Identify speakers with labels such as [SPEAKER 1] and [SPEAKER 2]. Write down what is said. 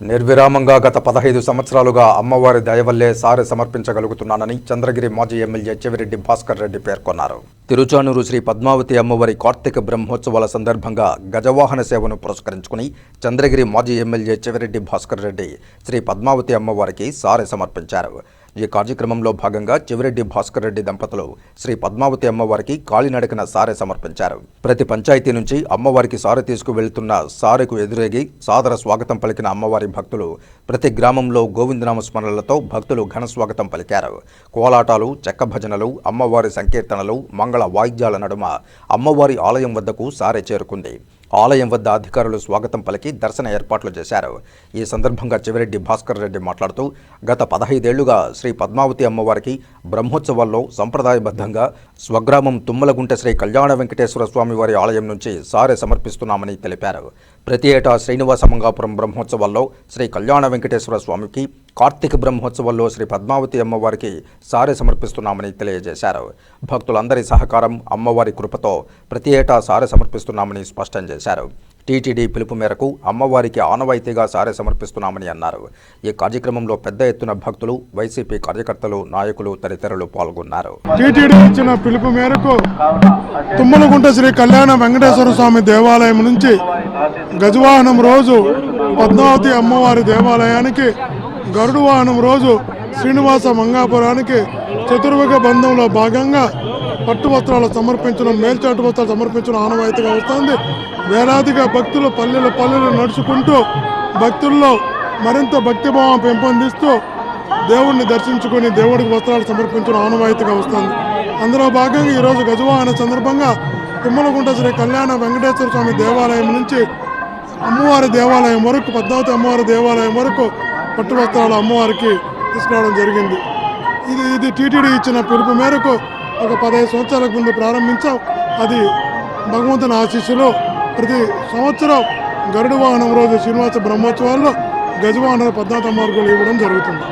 [SPEAKER 1] నిర్విరామంగా గత పదహైదు సంవత్సరాలుగా అమ్మవారి దయవల్లే సారె సమర్పించగలుగుతున్నానని చంద్రగిరి మాజీ ఎమ్మెల్యే చెవిరెడ్డి భాస్కర్ రెడ్డి పేర్కొన్నారు. తిరుచానూరు శ్రీ పద్మావతి అమ్మవారి కార్తీక బ్రహ్మోత్సవాల సందర్భంగా గజవాహన సేవను పురస్కరించుకుని చంద్రగిరి మాజీ ఎమ్మెల్యే చెవిరెడ్డి భాస్కర్ రెడ్డి శ్రీ పద్మావతి అమ్మవారికి సారె సమర్పించారు. ఈ కార్యక్రమంలో భాగంగా చెవిరెడ్డి భాస్కర్ రెడ్డి దంపతులు శ్రీ పద్మావతి అమ్మవారికి కాలినడకన సారె సమర్పించారు. ప్రతి పంచాయతీ నుంచి అమ్మవారికి సారె తీసుకువెళ్తున్న సారెకు ఎదురేగి సాదర స్వాగతం పలికిన అమ్మవారి భక్తులు ప్రతి గ్రామంలో గోవిందనామ స్మరణలతో భక్తులు ఘన స్వాగతం పలికారు. కోలాటాలు చెక్క భజనలు అమ్మవారి సంకీర్తనలు మంగళ వాయిద్యాల నడుమ అమ్మవారి ఆలయం వద్దకు సారె చేరుకుంది. ఆలయం వద్ద అధికారులు స్వాగతం పలికి దర్శన ఏర్పాట్లు చేశారు. ఈ సందర్భంగా చెవిరెడ్డి భాస్కర్ రెడ్డి మాట్లాడుతూ గత పదహైదేళ్ళుగా శ్రీ పద్మావతి అమ్మవారికి బ్రహ్మోత్సవాల్లో సంప్రదాయబద్ధంగా స్వగ్రామం తుమ్మలగుంట శ్రీ కళ్యాణ వెంకటేశ్వర స్వామి వారి ఆలయం నుంచి సారె సమర్పిస్తున్నామని తెలిపారు. ప్రతి ఏటా శ్రీనివాస మంగాపురం బ్రహ్మోత్సవాల్లో శ్రీ కళ్యాణ వెంకటేశ్వర స్వామికి కార్తీక బ్రహ్మోత్సవంలో శ్రీ పద్మావతి అమ్మవారికి సారె సమర్పిస్తున్నామని తెలియజేశారు. భక్తులందరి సహకారం అమ్మవారి కృపతో ప్రతి ఏటా సారె సమర్పిస్తున్నామని స్పష్టం చేశారు. టీటీడీ పిలుపు మేరకు అమ్మవారికి ఆనవాయితీగా సారె సమర్పిస్తున్నామని అన్నారు. ఈ కార్యక్రమంలో పెద్ద ఎత్తున భక్తులు వైసీపీ కార్యకర్తలు నాయకులు తదితరులు పాల్గొన్నారు.
[SPEAKER 2] టీటీడీ ఇచ్చిన పిలుపు మేరకు తుమ్మలగుంట శ్రీ కళ్యాణ వెంకటేశ్వర స్వామి దేవాలయం నుంచి గజవాహనం రోజు పద్మావతి అమ్మవారి దేవాలయానికి గరుడు వాహనం రోజు శ్రీనివాస మంగాపురానికి చతుర్వేగ బంధంలో భాగంగా పట్టు వస్త్రాలు సమర్పించడం మేల్చాటు వస్త్రాలు సమర్పించడం ఆనవాయితీగా వస్తుంది. వేలాదిగా భక్తులు పల్లెలు పల్లెలు నడుచుకుంటూ భక్తుల్లో మరింత భక్తిభావం పెంపొందిస్తూ దేవుణ్ణి దర్శించుకొని దేవుడికి వస్త్రాలు సమర్పించడం ఆనవాయితీగా వస్తుంది. అందులో భాగంగా ఈరోజు గజవాహన సందర్భంగా తుమ్మలగుంట శ్రీ కళ్యాణ వెంకటేశ్వర స్వామి దేవాలయం నుంచి అమ్మవారి దేవాలయం వరకు పద్మావతి అమ్మవారి దేవాలయం వరకు పట్టు వస్త్రాలు అమ్మవారికి తీసుకురావడం జరిగింది. ఇది ఇది టీటీడీ ఇచ్చిన పిలుపు మేరకు ఒక పదహైదు సంవత్సరాల ముందు ప్రారంభించాం. అది భగవంతుని ఆశీస్సులో ప్రతి సంవత్సరం గరుడు వాహనం రోజు శ్రీనివాస బ్రహ్మోత్సవాల్లో గజవాహన పద్నాథ మార్గులు ఇవ్వడం జరుగుతుంది.